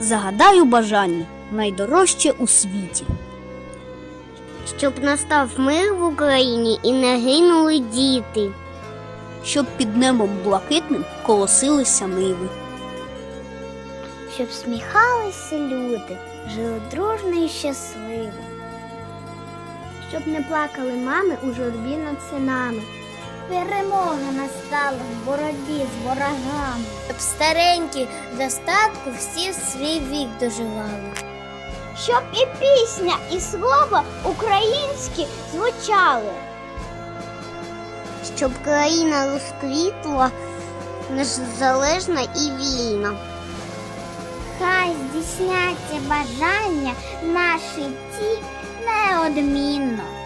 Загадаю бажання найдорожче у світі. Щоб настав мир в Україні і не гинули діти. Щоб під небом блакитним колосилися ниви. Щоб сміхалися люди, жили дружно і щасливо. Щоб не плакали мами у журбі над синами. Перемога настала в боротьбі з ворогами. Щоб старенькі достатку всі свій вік доживали. Щоб і пісня, і слово українські звучали. Щоб країна розквітла незалежна і вільна. Хай здійсняться бажання наші ті неодмінно.